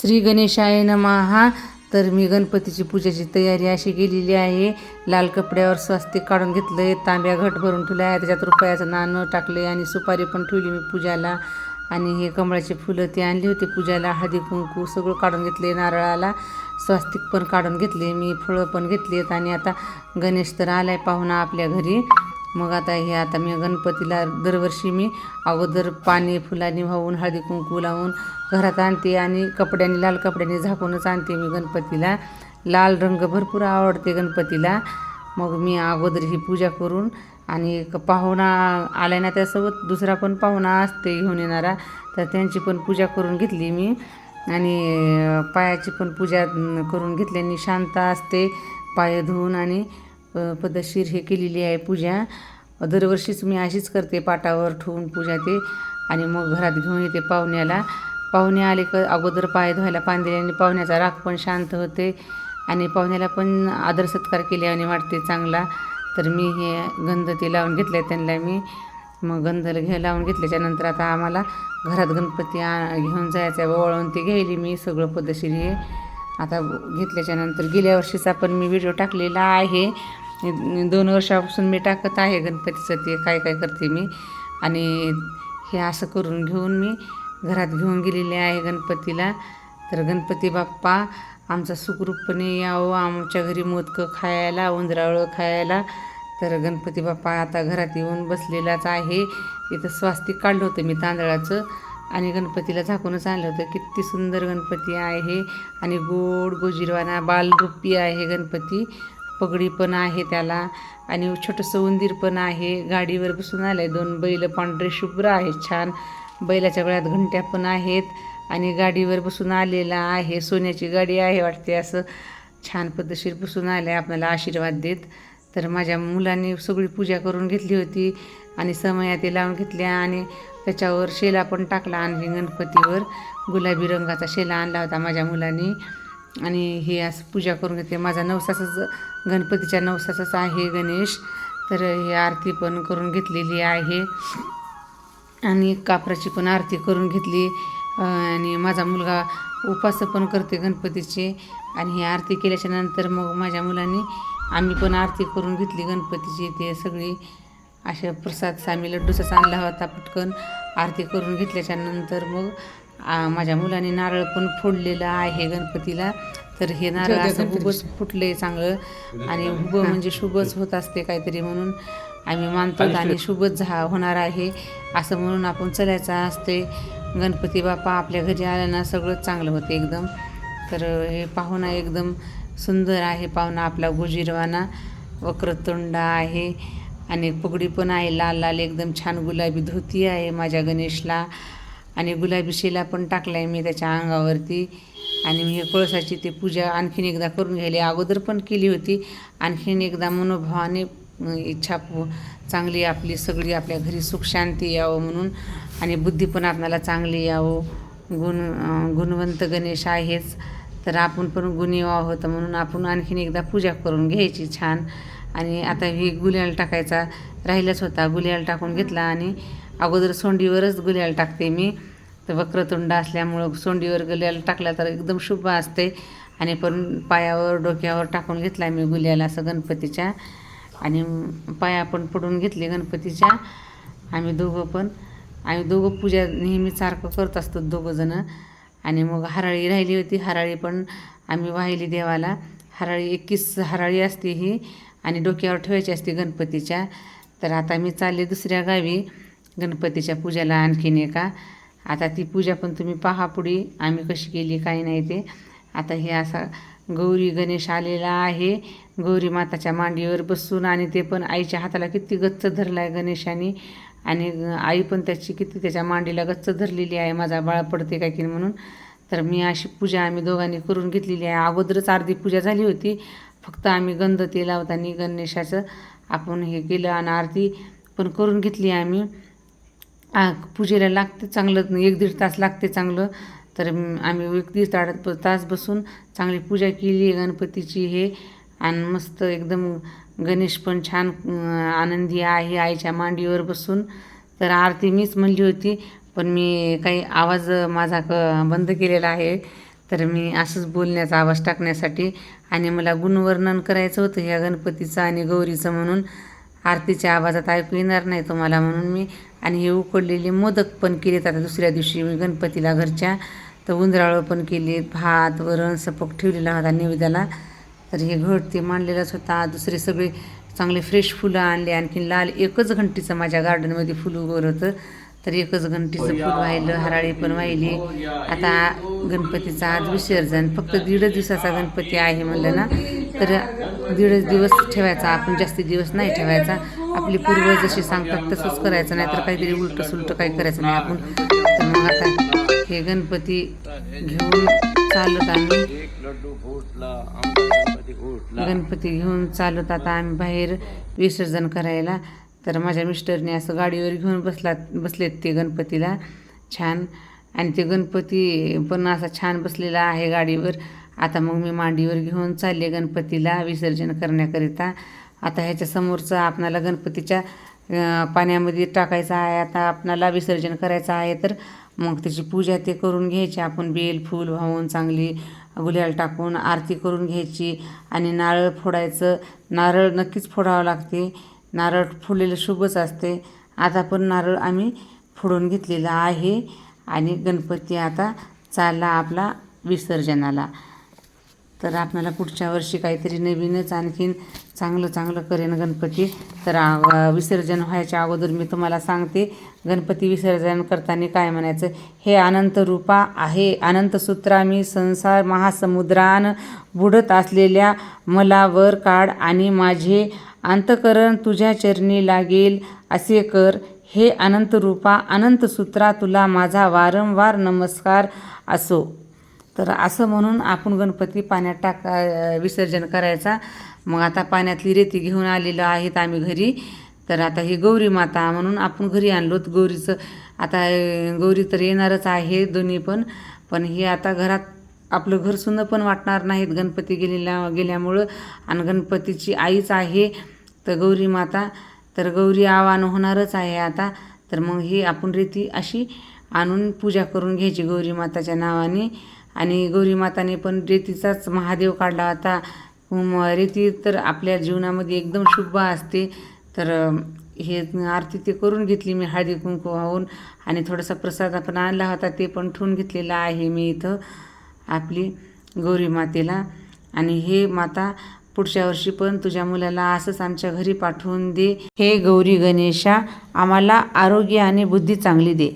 श्री गणेशाय नमहा तर मी गणपतीची पूजेची तयारी अशी केलेली आहे. लाल कपड्यावर स्वास्तिक काढून घेतलं आहे तांब्या घट भरून ठेवल्या आहे त्याच्यात रुपयाचं नाणं टाकले आणि सुपारी पण ठेवली मी पूजाला. आणि हे कमळाची फुलं ती आणली होती पूजाला. हळदी कुंकू सगळं काढून घेतले नारळाला. स्वास्तिक पण काढून घेतले मी फळं पण घेतली आहेत आणि आता गणेश तर आला आहे पाहुणा आपल्या घरी. मग आता हे आता मी गणपतीला दरवर्षी मी अगोदर पाणी फुलांनी वाहून हळदी कुंकू लावून घरात आणते आणि कपड्यांनी लाल कपड्यांनी झाकूनच आणते मी गणपतीला. लाल रंग भरपूर आवडते गणपतीला. मग मी अगोदर ही पूजा करून आणि पाहुणा आला ना त्यासोबत दुसरा पण पाहुणा असते घेऊन येणारा तर त्यांची पण पूजा करून घेतली मी. आणि पायाची पण पूजा करून घेतल्याने शांत असते पाय धुवून आणि पद्धतशीर हे केलेली आहे पूजा. दरवर्षीच मी अशीच करते पाटावर ठेवून पूजा ते. आणि मग घरात घेऊन येते पाहुण्याला. पाहुणे आले क अगोदर पाय धुवायला पाणी दिल्याने पाहुण्याचा राग पण शांत होते. आणि पाहुण्याला पण आदर सत्कार केल्याने वाटते चांगला. तर मी हे गंध ते लावून घेतले त्यांना मी. मग गंध घे लावून घेतल्याच्यानंतर आता आम्हाला घरात गणपती घेऊन जायचं आहे वळून ते घ्यायली मी सगळं पद्धतशीर हे. आता घेतल्याच्यानंतर गेल्या वर्षीचा पण मी व्हिडिओ टाकलेला आहे. दोन वर्षापासून मी टाकत आहे गणपतीचं ते काय काय करते मी. आणि हे असं करून घेऊन मी घरात घेऊन गेलेले आहे गणपतीला. तर गणपती बाप्पा आमचा सुखरूपपणे यावं आमच्या घरी मोदकं खायला उंदरावळं खायला. तर गणपती बाप्पा आता घरात येऊन बसलेलाच आहे. इथं स्वास्तिक काढलं होतं मी तांदळाचं. आणि गणपतीला झाकूनच आणलं होतं. किती सुंदर गणपती आहे. आणि गोड गोजिरवाना बालरूपी आहे गणपती. पगडी पण आहे त्याला आणि छोटंसं उंदीर पण आहे. गाडीवर बसून आलं आहे दोन बैल पांढरे शुभ्र आहेत छान. बैलाच्या गळ्यात घंट्या पण आहेत आणि गाडीवर बसून आलेला आहे. सोन्याची गाडी आहे वाटते असं. छान पद्धतशीर बसून आलं आहे आपल्याला आशीर्वाद देत. तर माझ्या मुलांनी सगळी पूजा करून घेतली होती आणि समया ते लावून घेतल्या आणि त्याच्यावर शेला पण टाकला आणखी गणपतीवर. गुलाबी रंगाचा शेला आणला होता माझ्या मुलांनी. आणि हे असं पूजा करून घेते. माझा नवसाचाच गणपतीच्या नवसाचाच आहे गणेश. तर हे आरती पण करून घेतलेली आहे. आणि कापराची पण आरती करून घेतली. आणि माझा मुलगा उपास पण करते गणपतीचे. आणि ही आरती केल्याच्यानंतर मग माझ्या मुलांनी आम्ही पण आरती करून घेतली गणपतीची. ते सगळी अशा प्रसाद सामी लड्डूचाच आणला होता पटकन. आरती करून घेतल्याच्या नंतर मग माझ्या मुलाने नारळ पण फोडलेलं आहे गणपतीला. तर हे नारळ असं उभंच फुटले. चांगलं. आणि उभं म्हणजे शुभच होत असते काहीतरी म्हणून. आम्ही मानतो आणि शुभच झा होणार आहे. असं म्हणून आपण चलायचं असते. गणपती बाप्पा आपल्या घरी आलं ना सगळंच चांगलं होतं एकदम. तर हे पाहुणा एकदम सुंदर आहे पाहुणा आपला गुजिरवाना वक्रतुंड आहे. आणि पगडी पण आहे लाल लाल एकदम छान गुलाबी धोती आहे माझ्या गणेशला. आणि गुलाबी शेला पण टाकला आहे मी त्याच्या अंगावरती. आणि मी हे कळसाची ते पूजा आणखीन एकदा करून घ्यायली अगोदर पण केली होती. आणखीन एकदा मनोभावाने इच्छा चांगली आपली सगळी आपल्या घरी सुख शांती यावं म्हणून. आणि बुद्धी पण आपणाला चांगली यावं. गुण गुणवंत गणेश आहेच. तर आपण पण गुणी आहोत म्हणून आपण आणखीन एकदा पूजा करून घ्यायची छान. आणि आता हे गुल्याल टाकायचा राहिलाच होता. गुल्याल टाकून घेतला आणि अगोदर सोंडीवरच गुल्याला टाकते मी. तर वक्रतुंड असल्यामुळं सोंडीवर गुल्याल टाकला तर एकदम शुभ असते. आणि पण पायावर डोक्यावर टाकून घेतला मी गुल्याला असं गणपतीच्या. आणि पाया पण पडून घेतले गणपतीच्या. आम्ही दोघं पण. आम्ही दोघं पूजा नेहमी सारखं करत असतो दोघंजणं आणि मग हराळी राहिली होती. हराळी पण आम्ही वाहिली देवाला. हराळी एकवीस हराळी असते ही. आणि डोक्यावर ठेवायची असते गणपतीच्या. तर आता मी चालले दुसऱ्या गावी. गणपतीच्या पूजाला आणखीन एका आता ती पूजा पण तुम्ही पहा पुढे. आम्ही कशी केली काही नाही ते. आता हे असा गौरी गणेश आलेला आहे. गौरी माताच्या मांडीवर बसून आणि ते पण आईच्या हाताला किती गच्च धरला आहे गणेशाने. आणि आई पण त्याची किती त्याच्या मांडीला गच्च धरलेली आहे. माझा बाळ पडते काय की म्हणून. तर मी अशी पूजा आम्ही दोघांनी करून घेतलेली आहे. अगोदरच अर्धी पूजा झाली होती. फक्त आम्ही गंध ते लावताना गणेशाचं आपण हे केलं आणि आरती पण करून घेतली आम्ही. आ पूजेला लागते चांगलं एक दीड तास लागते चांगलं. तर आम्ही एक दीड ताड तास बसून चांगली पूजा केली गणपतीची हे. आणि मस्त एकदम गणेश पण छान आनंदी आहे आईच्या मांडीवर बसून. तर आरती मीच म्हणली होती पण मी काही आवाज माझा क बंद केलेला आहे. तर मी असंच बोलण्याचा आवाज टाकण्यासाठी आणि मला गुणवर्णन करायचं होतं ह्या गणपतीचं आणि गौरीचं म्हणून. आरतीच्या आवाजात ऐकू येणार नाही तुम्हाला म्हणून मी आणि हे उकडलेले मोदक पण केलेत. आता दुसऱ्या दिवशी मी गणपतीला घरच्या तर उंदराळं पण केलेत. भात वरण सपक ठेवलेला होता नैवेद्याला. तर हे घट ते मांडलेलाच होता. दुसरे सगळे चांगले फ्रेश फुलं आणले. आणखी लाल एकच घंटीचं माझ्या गार्डनमध्ये फुलं उगवलं होतं. तर एकच घंटीचं फुल वाहिलं हराळी पण वाहिली आता गणपतीचं आज विसर्जन. फक्त दीड दिवसाचा गणपती आहे म्हणलं ना. तर दीडच दिवस ठेवायचा आपण जास्ती दिवस नाही ठेवायचा. आपली पूर्वज जशी सांगतात तसंच करायचं नाही तर काहीतरी उलटं सुलटं काही करायचं नाही आपण. तर मग आता हे गणपती घेऊन चालत आम्ही. गणपती घेऊन चालत आता आम्ही बाहेर विसर्जन करायला. तर माझ्या मिस्टरने असं गाडीवर घेऊन बसलात बसलेत ते गणपतीला. छान. आणि ते गणपती पण असा छान बसलेला आहे गाडीवर. आता मग मी मांडीवर घेऊन चालले गणपतीला विसर्जन करण्याकरिता. आता ह्याच्यासमोरचं आपणाला गणपतीच्या पाण्यामध्ये टाकायचं आहे आता आपणाला विसर्जन करायचं आहे तर मग त्याची पूजा ते करून घ्यायची. आपण बेल फूल वाहून चांगली गुलाल टाकून आरती करून घ्यायची आणि नारळ फोडायचं. नारळ नक्कीच फोडावं लागते. नारळ फोडलेलं शुभच असते. आता पण नारळ आम्ही फोडून घेतलेला आहे आणि गणपती आता चालला आपला विसर्जनाला. तर आपल्याला पुढच्या वर्षी काहीतरी नवीनच आणखीन चांगलं चांगलं करेन गणपती. तर विसर्जन व्हायच्या अगोदर मी तुम्हाला सांगते गणपती विसर्जन करताना काय म्हणायचं हे अनंत रूपा आहे. अनंतसूत्रा मी संसार महासमुद्रान बुडत असलेल्या मला वर काढ आणि माझे अंतकरण तुझ्या चरणी लागेल. असे कर. हे अनंत रूपा तुला माझा वारंवार नमस्कार असो. तर असं म्हणून आपण गणपती पाण्यात टाका विसर्जन करायचा. मग आता पाण्यातली रेती घेऊन आलेलो आहेत आम्ही घरी. तर आता ही गौरी माता म्हणून आपण घरी आणलोत गौरीचं आता गौरी तर येणारच आहे दोन्ही पण. पण हे आता घरात आपलं घर सुंदर पण वाटणार नाहीत. गणपती गेलेल्या गेल्यामुळं आणि गणपतीची आईच आहे तर गौरी माता. तर गौरी आव्हान होणारच आहे आता. तर मग ही आपण रीती अशी आणून पूजा करून घ्यायची गौरी माताच्या नावाने. आणि गौरीमाताने पण रेतीचाच महादेव काढला होता. रेती तर आपल्या जीवनामध्ये एकदम शुभ असते. तर हे आरती ते करून घेतली मी हळदी कुंकू वाहून आणि थोडासा प्रसाद आपण आणला होता ते पण ठेवून घेतलेला आहे मी इथं आपली गौरी मातेला. आणि हे माता पुढच्या वर्षी पण तुझ्या मुलाला असंच आमच्या घरी पाठवून दे. हे गौरी गणेशा आम्हाला आरोग्य आणि बुद्धी चांगली दे.